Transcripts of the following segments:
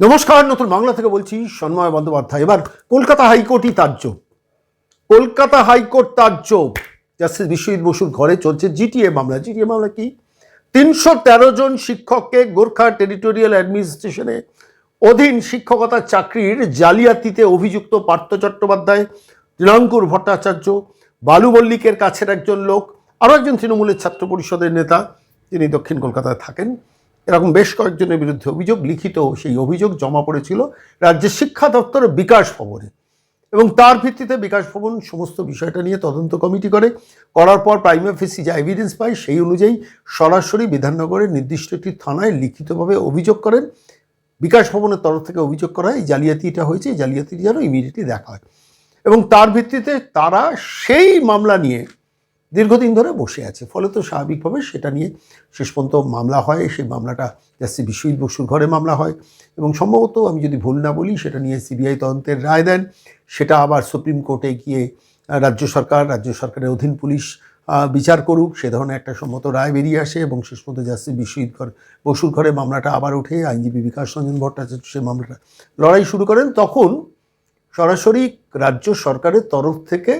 নমস্কার, নতুন বাংলা থেকে বলছি সন্ময় বন্দ্যোপাধ্যায়। এবার কলকাতা হাইকোর্টই তার্য কলকাতা হাইকোর্ট তার্য জাস্টিস বিশ্বজিৎ বসুর ঘরে চলছে জিটিএ মামলা। জিটিএ মামলা কি? তিনশো তেরো জন শিক্ষককে গোর্খা টেরিটোরিয়াল অ্যাডমিনিস্ট্রেশনে অধীন শিক্ষকতার চাকরির জালিয়াতিতে অভিযুক্ত পার্থ চট্টোপাধ্যায় তৃণাঙ্কুর ভট্টাচার্য, বালু মল্লিকের কাছের একজন লোক, আরও একজন তৃণমূলের ছাত্র পরিষদের নেতা, যিনি দক্ষিণ কলকাতায় থাকেন। এরকম বেশ কয়েকজনের বিরুদ্ধে অভিযোগ লিখিত সেই অভিযোগ জমা পড়েছিল রাজ্যের শিক্ষা দপ্তরের বিকাশ ভবনে। এবং তার ভিত্তিতে বিকাশ ভবন সমস্ত বিষয়টা নিয়ে তদন্ত কমিটি করে। করার পর প্রাইমে ফেসি যা এভিডেন্স পায় সেই অনুযায়ী সরাসরি বিধাননগরের নির্দিষ্ট একটি থানায় লিখিতভাবে অভিযোগ করেন। বিকাশ ভবনের তরফ থেকে অভিযোগ করা হয় জালিয়াতিটা হয়েছে, এই জালিয়াতিটি যেন ইমিডিয়েটলি দেখা হয়। এবং তার ভিত্তিতে তারা সেই মামলা নিয়ে দীর্ঘদিন ধরে বসে আছে। ফলে তো স্বাভাবিকভাবে সেটা নিয়ে শেষ পর্যন্ত মামলা হয়। সেই মামলাটা জাস্টিস বিশ্বজিৎ বসুর ঘরে মামলা হয়। এবং সম্ভবত আমি যদি ভুল না বলি, সেটা নিয়ে সিবিআই তদন্তের রায় দেন। সেটা আবার সুপ্রিম কোর্টে গিয়ে রাজ্য সরকার, রাজ্য সরকারের অধীন পুলিশ বিচার করুক। সে ধরনের একটা সম্মত রায় বেরিয়ে আসে এবং শেষ পর্যন্ত জাস্টিস বিশ্বজিৎ ঘর, বসুর ঘরে মামলাটা আবার ওঠে। আইনজীবী বিকাশ রঞ্জন ভট্টাচার্য সে মামলাটা, লড়াই শুরু করেন। তখন সরাসরি রাজ্য সরকারের তরফ থেকে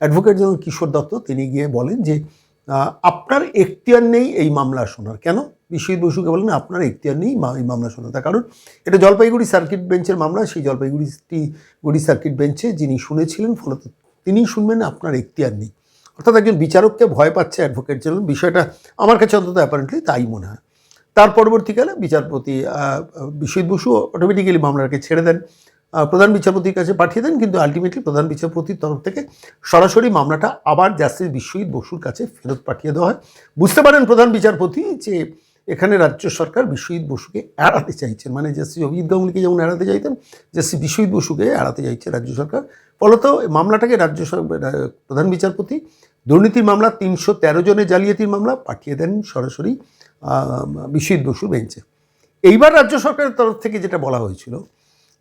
অ্যাডভোকেট জেনারেল কিশোর দত্ত, তিনি গিয়ে বলেন যে আপনার এখতিয়ার নেই এই মামলা শোনার। কেন? বিশ্বজিৎ বসুকে বলেন, আপনার এখতিয়ার নেই এই মামলা শোনার। তার কারণ, এটা জলপাইগুড়ি সার্কিট বেঞ্চের মামলা, সেই জলপাইগুড়িটি গুড়ি সার্কিট বেঞ্চে যিনি শুনেছিলেন, ফলত তিনিই শুনবেন আপনার এখতিয়ার নেই। অর্থাৎ একজন বিচারককে ভয় পাচ্ছে অ্যাডভোকেট জেনারেল, বিষয়টা আমার কাছে অন্তত অ্যাপারেন্টলি তাই মনে হয়। তার পরবর্তীকালে বিচারপতি বিশ্বজিৎ বসু অটোমেটিক্যালি মামলাটাকে ছেড়ে দেন। প্রধান বিচারপতির কাছে পাঠিয়ে দেন, কিন্তু আলটিমেটলি প্রধান বিচারপতির তরফ থেকে সরাসরি মামলাটা আবার জাস্টিস বিশ্বজিৎ বসুর কাছে ফেরত পাঠিয়ে দেওয়া হয়। বুঝতে পারেন প্রধান বিচারপতি যে এখানে রাজ্য সরকার বিশ্বজিৎ বসুকে এড়াতে চাইছেন মানে জাস্টিস অভিজিৎ গাঙ্গুলিকে যেমন এড়াতে চাইতেন জাস্টিস বিশ্বজিৎ বসুকে এড়াতে চাইছে রাজ্য সরকার। ফলত মামলাটাকে রাজ্য প্রধান বিচারপতি দুর্নীতির মামলা, তিনশো তেরো জনের জালিয়াতির মামলা পাঠিয়ে দেন সরাসরি বিশ্বজিৎ বসুর বেঞ্চে। এইবার রাজ্য সরকারের তরফ থেকে যেটা বলা হয়েছিল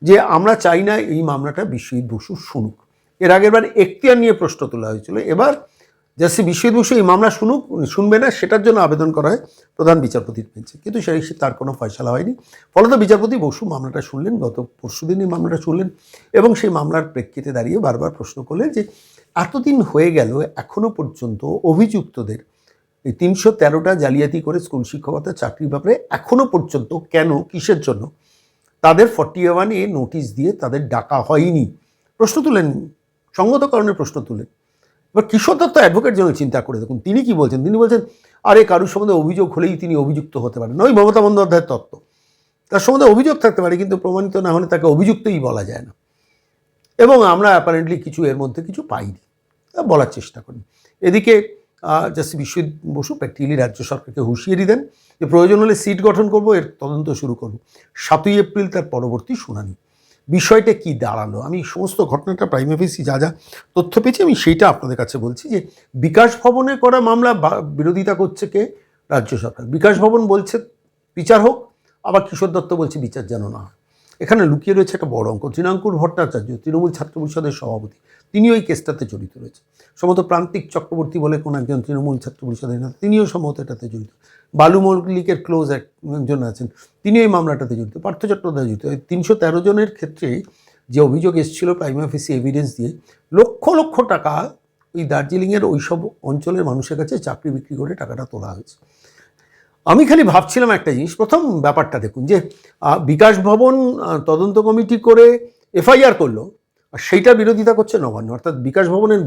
যে আমরা চাই না এই মামলাটা বিশ্বজিৎ বসু শুনুক। এর আগের বার এখতিয়ার নিয়ে প্রশ্ন তোলা হয়েছিল। এবার জাস্টিস বিশ্বজিৎ বসু এই মামলা শুনুক, শুনবে না, সেটার জন্য আবেদন করা হয় প্রধান বিচারপতির বেঞ্চে। কিন্তু সেই তার কোনো ফয়সালা হয়নি। ফলত বিচারপতি বসু মামলাটা শুনলেন, গত পরশু দিনই মামলাটা শুনলেন এবং সেই মামলার প্রেক্ষিতে দাঁড়িয়ে বারবার প্রশ্ন করলেন যে এতদিন হয়ে গেল এখনও পর্যন্ত অভিযুক্তদের এই তিনশো তেরোটা জালিয়াতি করে স্কুল শিক্ষকতার চাকরির ব্যাপারে এখনও পর্যন্ত কেন, কিসের জন্য? তাদের ফর্টি ওয়ান এ নোটিশ দিয়ে তাদের ডাকা হয়নি। প্রশ্ন তুলেন, সঙ্গত কারণে প্রশ্ন তুলেন। এবার কিশোর দত্ত অ্যাডভোকেট জন্য চিন্তা করে দেখুন, তিনি কি বলছেন? তিনি বলছেন, আরে, কারুর সম্বন্ধে অভিযোগ হলেই তিনি অভিযুক্ত হতে পারেন। ওই মমতা বন্দ্যোপাধ্যায়ের তত্ত্ব। তার সম্বন্ধে অভিযোগ থাকতে পারে, কিন্তু প্রমাণিত না হলে তাকে অভিযুক্তই বলা যায় না। এবং আমরা অ্যাপারেন্টলি কিছু এর মধ্যে কিছু পাইনি। বলার চেষ্টা করি। এদিকে জাস্টিস বিশ্বজিৎ বসু প্র্যাকটিক্যালি রাজ্য সরকারকে হুঁশিয়ারি দেন যে প্রয়োজন হলে সিট গঠন করব, এর তদন্ত শুরু করব সাতই এপ্রিল তার পরবর্তী শুনানি। বিষয়টা কি দাঁড়াল? আমি সমস্ত ঘটনাটা প্রাইম অফিসি যা যা তথ্য পেয়েছি, আমি সেইটা আপনাদের কাছে বলছি যে বিকাশ ভবনে করা মামলা বিরোধিতা করছে কে? রাজ্য সরকার। বিকাশ ভবন বলছে বিচার হোক, আবার কিশোর দত্ত বলছে বিচার যেন না এখানে লুকিয়ে রয়েছে একটা বড় অঙ্ক। তৃণাঙ্কুর ভট্টাচার্য, তৃণমূল ছাত্র পরিষদের সভাপতি। তিনিও এই কেসটাতে জড়িত রয়েছে। সম্ভবত প্রান্তিক চক্রবর্তী বলে কোন একজন তৃণমূল ছাত্র পরিষদের নেতা, তিনিও সম্ভবত এটাতে জড়িত। বালু মল্লিকের ক্লোজ একজন আছেন তিনি এই মামলাটাতে জড়িত। পার্থ চট্টোপাধ্যায় জড়িত। এই তিনশো তেরো জনের ক্ষেত্রে যে অভিযোগ এসেছিল প্রাইম অফিসে এভিডেন্স দিয়ে, লক্ষ লক্ষ টাকা ওই দার্জিলিংয়ের ওইসব অঞ্চলের মানুষের কাছে চাকরি বিক্রি করে টাকাটা তোলা হয়েছে। আমি খালি ভাবছিলাম একটা জিনিস, প্রথম ব্যাপারটা দেখুন যে বিকাশ ভবন তদন্ত কমিটি করে এফআইআর করল আর সেইটা বিরোধিতা করছে নবান্ন, অর্থাৎ বিকাশ ভবনের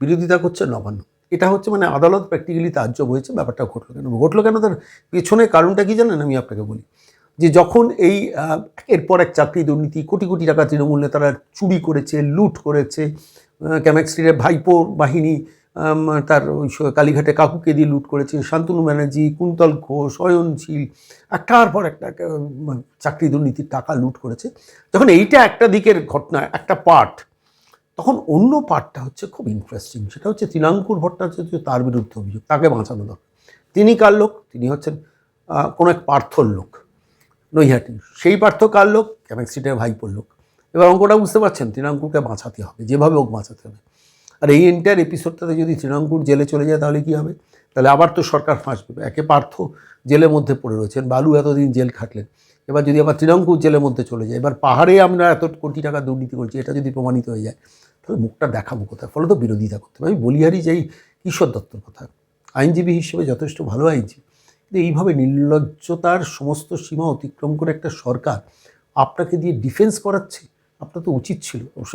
বিরোধিতা করছে নবান্ন। এটা হচ্ছে মানে আদালত প্র্যাকটিক্যালি তাজ্জব হয়েছে ব্যাপারটা ঘটলো কেন? ঘটলো কেন? তার পেছনে কারণটা কি জানেন? আমি আপনাকে বলি। যে যখন এই এরপর এক চাকরি দুর্নীতি, কোটি কোটি টাকা তৃণমূল নেতারা চুরি করেছে, লুট করেছে ক্যামেক ভাইপোর ভাইপো বাহিনী তার ওই কালীঘাটে কাকুকে দিয়ে লুট করেছে শান্তনু ব্যানার্জি কুন্তল ঘোষ অয়নশীল একটার পর একটা একটা, চাকরি দুর্নীতির টাকা লুট করেছে। যখন এইটা একটা দিকের ঘটনা একটা পার্ট তখন অন্য পার্টটা হচ্ছে খুব ইন্টারেস্টিং সেটা হচ্ছে তৃণাঙ্কুর ভট্টাচার্য তার বিরুদ্ধে অভিযোগ তাকে বাঁচানো দরকার। তিনি কার লোক? তিনি হচ্ছেন কোনো এক পার্থর লোক নৈহাটি। সেই পার্থ কার লোক? ক্যামেক স্ট্রিটের ভাইপোর লোক। এবার অঙ্কটা বুঝতে পারছেন তৃণাঙ্কুরকে বাঁচাতে হবে যেভাবে হোক বাঁচাতে হবে। আর এই এন্টায়ার এপিসোডটাতে যদি তৃণাঙ্কুর জেলে চলে যায়, তাহলে কী হবে? তাহলে আবার তো সরকার ফাঁস পেবে একে পার্থ জেলের মধ্যে পড়ে রয়েছেন, বালু এতদিন জেল খাটলেন। এবার যদি আবার তৃণাঙ্কুর জেলের মধ্যে চলে যায়, এবার পাহাড়ে আমরা এত কোটি টাকা দুর্নীতি করছি, এটা যদি প্রমাণিত হয়ে যায়, তাহলে মুখটা দেখাবো কোথায়? ফলে তো বিরোধিতা করতে হবে। আমি বলিহারি যাই ঈশ্বর দত্তর কথা। আইনজীবী হিসেবে যথেষ্ট ভালো আইনজীবী। কিন্তু এইভাবে নির্লজ্জতার সমস্ত সীমা অতিক্রম করে একটা সরকার আপনাকে দিয়ে ডিফেন্স করাচ্ছে? আপনার তো উচিত ছিল। অবশ্য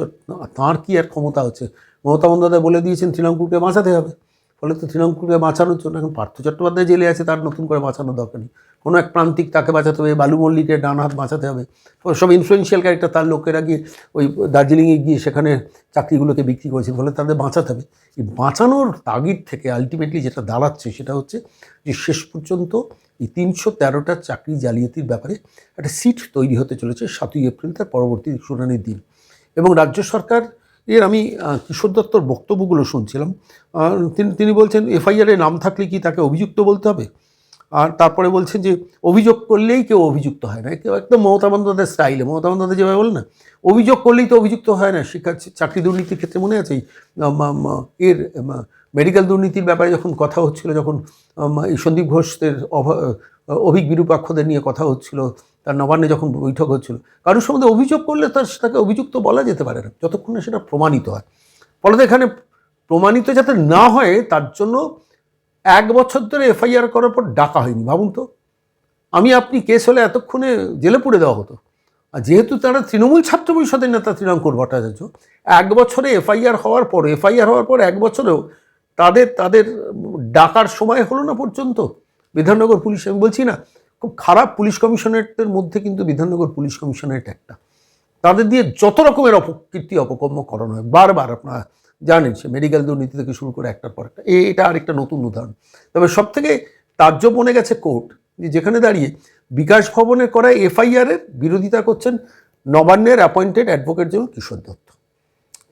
তাঁর কি আর ক্ষমতা আছে? মমতা বন্দ্যোপাধ্যায় বলে দিয়েছেন, তৃণমূলকে বাঁচাতে হবে। ফলে তো তৃণমূলকে বাঁচানোর জন্য এখন পার্থ চট্টোপাধ্যায় জেলে আছে, তার নতুন করে বাঁচানোর দরকার নেই। কোনো এক প্রান্তিক তাকে বাঁচাতে হবে, বালু মল্লিকের ডান হাত বাঁচাতে হবে। সব ইনফ্লুয়েন্সিয়াল ক্যারেক্টার তার লোকেরা গিয়ে ওই দার্জিলিংয়ে গিয়ে সেখানে চাকরিগুলোকে বিক্রি করেছে, ফলে তাদের বাঁচাতে হবে। এই বাঁচানোর তাগিদ থেকে আলটিমেটলি যেটা দাঁড়াচ্ছে সেটা হচ্ছে যে শেষ পর্যন্ত এই তিনশো তেরোটা চাকরি জালিয়াতির ব্যাপারে একটা সিট তৈরি হতে চলেছে সাতই এপ্রিল, তার পরবর্তী শুনানির দিন। এবং রাজ্য সরকার এর আমি কিশোর দত্তর বক্তব্যগুলো শুনছিলাম। তিনি তিনি বলছেন, এফআইআরে নাম থাকলে কি তাকে অভিযুক্ত বলতে হবে? আর তারপরে বলছেন যে, অভিযোগ করলেই কেউ অভিযুক্ত হয় না। কেউ একদম মমতা বন্দ্যোপাধ্যায়ের স্টাইলে, মমতা বন্দ্যোপাধ্যায় যেভাবে বলে না, অভিযোগ করলেই তো অভিযুক্ত হয় না। শিক্ষা, চাকরি দুর্নীতির ক্ষেত্রে মনে আছে এর মেডিকেল দুর্নীতির ব্যাপারে যখন কথা হচ্ছিল, যখন এই সন্দীপ ঘোষদের অভ- অভিক বিরূপাক্ষদের নিয়ে কথা হচ্ছিল তার নবান্নে যখন বৈঠক হচ্ছিল, কারোর সম্বন্ধে অভিযোগ করলে তার তাকে অভিযুক্ত বলা যেতে পারে না, যতক্ষণ না সেটা প্রমাণিত হয়। ফলে তো এখানে প্রমাণিত যাতে না হয়, তার জন্য এক বছর ধরে এফআইআর করার পর ডাকা হয়নি। ভাবুন তো, আমি আপনি কেস হলে এতক্ষণে জেলে পুড়ে দেওয়া হতো। আর যেহেতু তারা তৃণমূল ছাত্র পরিষদের নেতা তৃণাঙ্কুর ভট্টাচার্য, এক বছরে এফআইআর হওয়ার পর, এফআইআর হওয়ার পর এক বছরেও তাদের তাদের ডাকার সময় হলো না পর্যন্ত। বিধাননগর পুলিশ, আমি বলছি না খুব খারাপ পুলিশ কমিশনারেটদের মধ্যে কিন্তু বিধাননগর পুলিশ কমিশনারেট একটা। তাদের দিয়ে যত রকমের অপকীর্তি, অপকর্ম করানো হয়, বারবার আপনারা জানেন সে মেডিকেল দুর্নীতি থেকে শুরু করে একটার পর একটা। এটা আরেকটা নতুন উদাহরণ। তবে সব থেকে তাজ্জব বনে গেছে কোর্ট যেখানে দাঁড়িয়ে বিকাশ ভবনে করা এফআইআরের বিরোধিতা করছেন নবান্নের অ্যাপয়েন্টেড অ্যাডভোকেট যেমন কিশোর দত্ত।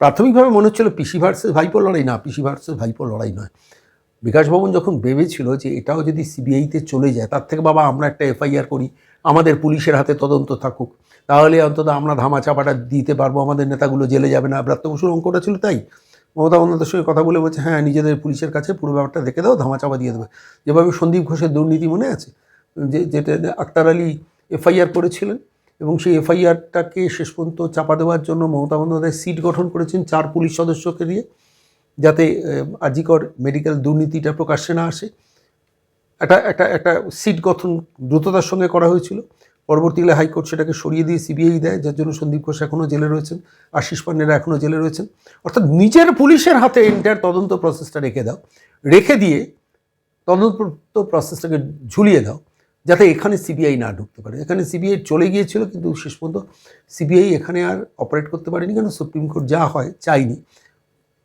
প্রাথমিকভাবে মনে হচ্ছিল পিসি ভার্সেস ভাইপো লড়াই না, পিসি ভার্সেস ভাইপো লড়াই নয়। বিকাশ ভবন যখন ভেবেছিল যে এটাও যদি সিবিআইতে চলে যায়, তার থেকে বাবা আমরা একটা এফআইআর করি, আমাদের পুলিশের হাতে তদন্ত থাকুক, তাহলে অন্তত আমরা ধামা চাপাটা দিতে পারব, আমাদের নেতাগুলো জেলে যাবে না। ব্রাত্য বসুর অঙ্কটা ছিল তাই। মমতা বন্দ্যোপাধ্যায়ের সঙ্গে কথা বলে বলছে হ্যাঁ নিজেদের পুলিশের কাছে পুরো ব্যাপারটা দেখে দাও ধামা চাপা দিয়ে দেবে। যেভাবে সন্দীপ ঘোষের দুর্নীতি মনে আছে? যে, যেটা আক্তার আলী এফআইআর করেছিলেন এবং সেই এফআইআরটাকে শেষ পর্যন্ত চাপা দেওয়ার জন্য মমতা বন্দ্যোপাধ্যায় সিট গঠন করেছেন চার পুলিশ সদস্যকে দিয়ে। যাতে আজিকর মেডিকেল দুর্নীতিটা প্রকাশ্যে না আসে। একটা একটা একটা সিট গঠন দ্রুততার সঙ্গে করা হয়েছিল। পরবর্তীকালে হাইকোর্ট সেটাকে সরিয়ে দিয়ে সিবিআই দেয়, যার জন্য সন্দীপ ঘোষ এখনও জেলে রয়েছেন, আশিস পান্ডেরা এখনও জেলে রয়েছেন। অর্থাৎ নিজের পুলিশের হাতে এন্টার তদন্ত প্রসেসটা রেখে দাও, রেখে দিয়ে তদন্ত প্রসেসটাকে ঝুলিয়ে দাও, যাতে এখানে সিবিআই না ঢুকতে পারে। এখানে সিবিআই চলে গিয়েছিল, কিন্তু শেষ পর্যন্ত সিবিআই এখানে আর অপারেট করতে পারেনি, কেন? সুপ্রিম কোর্ট যা হয় চাইনি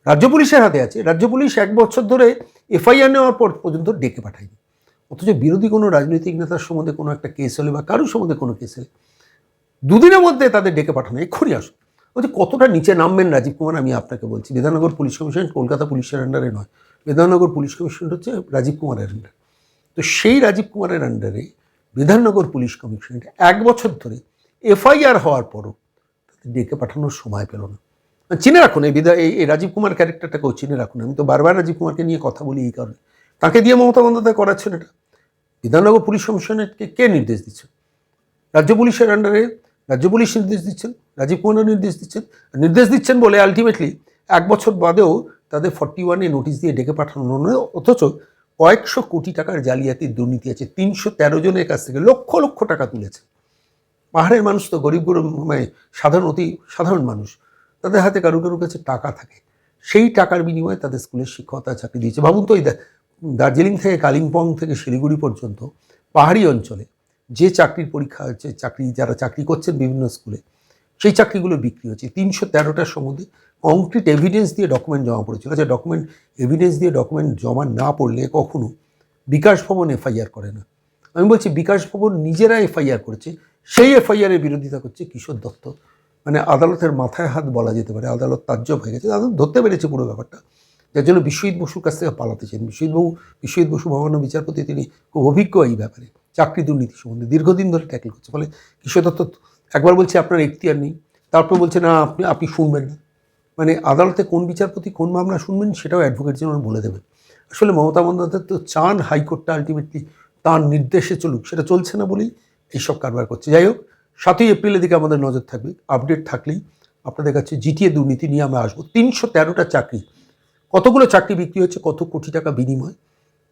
রাজ্য পুলিশের হাতে আছে। রাজ্য পুলিশ এক বছর ধরে এফআইআর নেওয়ার পর পর্যন্ত ডেকে পাঠায়নি। অথচ বিরোধী কোনো রাজনৈতিক নেতার সম্বন্ধে কোনো একটা কেস হলে বা কারোর সম্বন্ধে কোনো কেস হলে দুদিনের মধ্যে তাদের ডেকে পাঠানো। এক্ষুনি আসুন। বলছে কতটা নিচে নামবেন রাজীব কুমার, আমি আপনাকে বলছি। বিধাননগর পুলিশ কমিশন কলকাতা পুলিশের আন্ডারে নয়। বিধাননগর পুলিশ কমিশন হচ্ছে রাজীব কুমারের আন্ডার তো সেই রাজীব কুমারের আন্ডারে বিধাননগর পুলিশ কমিশন এক বছর ধরে এফআইআর হওয়ার পরও তাদের ডেকে পাঠানোর সময় পেল না। চিনে রাখুন, এই বিধা এই রাজীব কুমার ক্যারেক্টারটাকেও চিনে রাখুন। আমি তো বারবার রাজীব কুমারকে নিয়ে কথা বলি এই কারণে। তাকে দিয়ে মমতা বন্দ্যোপাধ্যায় করাচ্ছেন এটা। বিধাননগর পুলিশ কমিশনারকে কে নির্দেশ দিচ্ছেন রাজ্য পুলিশের আন্ডারে রাজ্য পুলিশ নির্দেশ দিচ্ছেন, রাজীব কুমার নির্দেশ দিচ্ছেন। নির্দেশ দিচ্ছেন বলে আলটিমেটলি এক বছর বাদেও তাদের ফর্টি ওয়ানে নোটিশ দিয়ে ডেকে পাঠানো নয়, অথচ কয়েকশো কোটি টাকার জালিয়াতির দুর্নীতি আছে। তিনশো তেরো জনের কাছ থেকে লক্ষ লক্ষ টাকা তুলেছে। পাহাড়ের মানুষ তো গরিব গরিব মানে সাধারণ অতি সাধারণ মানুষ। তাদের হাতে কারও কারোর কাছে টাকা থাকে। সেই টাকার বিনিময়ে তাদের স্কুলের শিক্ষকতা চাকরি দিয়েছে। ভাবুন তো এই দার্জিলিং থেকে কালিম্পং থেকে শিলিগুড়ি পর্যন্ত পাহাড়ি অঞ্চলে যে চাকরির পরীক্ষা হচ্ছে চাকরি, যারা চাকরি করছেন বিভিন্ন স্কুলে, সেই চাকরিগুলো বিক্রি হচ্ছে। তিনশো তেরোটার সম্বন্ধে কংক্রিট এভিডেন্স দিয়ে ডকুমেন্ট জমা পড়েছিল। আচ্ছা ডকুমেন্ট এভিডেন্স দিয়ে ডকুমেন্ট জমা না পড়লে কখনো বিকাশ ভবন এফআইআর করে না। আমি বলছি, বিকাশ ভবন নিজেরা এফআইআর করেছে, সেই এফআইআরের বিরোধিতা করছে কিশোর দত্ত। মানে আদালতের মাথায় হাত বলা যেতে পারে, আদালত তাজ্জব হয়ে গেছে। আদালত ধরতে পেরেছে পুরো ব্যাপারটা। যার জন্য বিশ্বজিৎ বসুর কাছ থেকে পালাতে চান বিশ্বজিৎ বাবু, বিশ্বজিৎ বসু মহামান্য বিচারপতি, তিনি খুব অভিজ্ঞ এই ব্যাপারে। চাকরি দুর্নীতি সম্বন্ধে দীর্ঘদিন ধরে ট্যাকেল করছে। ফলে কিশোর দত্ত একবার বলছে, আপনার এখতিয়ার নেই। তারপর বলছে, না, আপনি আপনি শুনবেন না। মানে আদালতে কোন বিচারপতি কোন মামলা শুনবেন সেটাও অ্যাডভোকেট জেনারেল বলে দেবেন আসলে মমতা বন্দ্যোপাধ্যায় তো চান হাইকোর্টটা আলটিমেটলি তার নির্দেশে চলুক। সেটা চলছে না বলেই এইসব কারবার করছে। যাই হোক সাতই এপ্রিলের দিকে আমাদের নজর থাকবে আপডেট থাকলেই আপনাদের কাছে জিটিএ দুর্নীতি নিয়ে আমরা আসব। তিনশো তেরোটা চাকরি। কতগুলো চাকরি বিক্রি হচ্ছে, কত কোটি টাকা বিনিময়,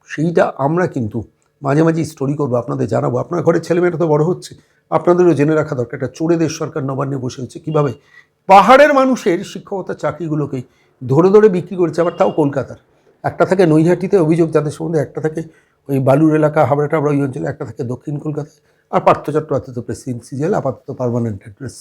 সেইটা আমরা কিন্তু মাঝে মাঝে স্টোরি করব, আপনাদের জানাব। আপনার ঘরের ছেলেমেয়েরা তো বড় হচ্ছে, আপনাদেরও জেনে রাখা দরকার। একটা চোরেদের সরকার নবান্নে বসে হচ্ছে, কীভাবে পাহাড়ের মানুষের শিক্ষকতার চাকরিগুলোকে ধরে ধরে বিক্রি করেছে, আবার তাও কলকাতার। একটা থাকে নৈহাটিতে অভিযোগ, যাদের সম্বন্ধে একটা থাকে ওই বালুর এলাকা হাবড়া টাবড়া ওই অঞ্চলে, একটা থাকে দক্ষিণ কলকাতায়। আর পার্থ চট্টোপাধ্যায় তো প্রেসিডেন্সি জেল আপাতত পারমানেন্ট অ্যাড্রেস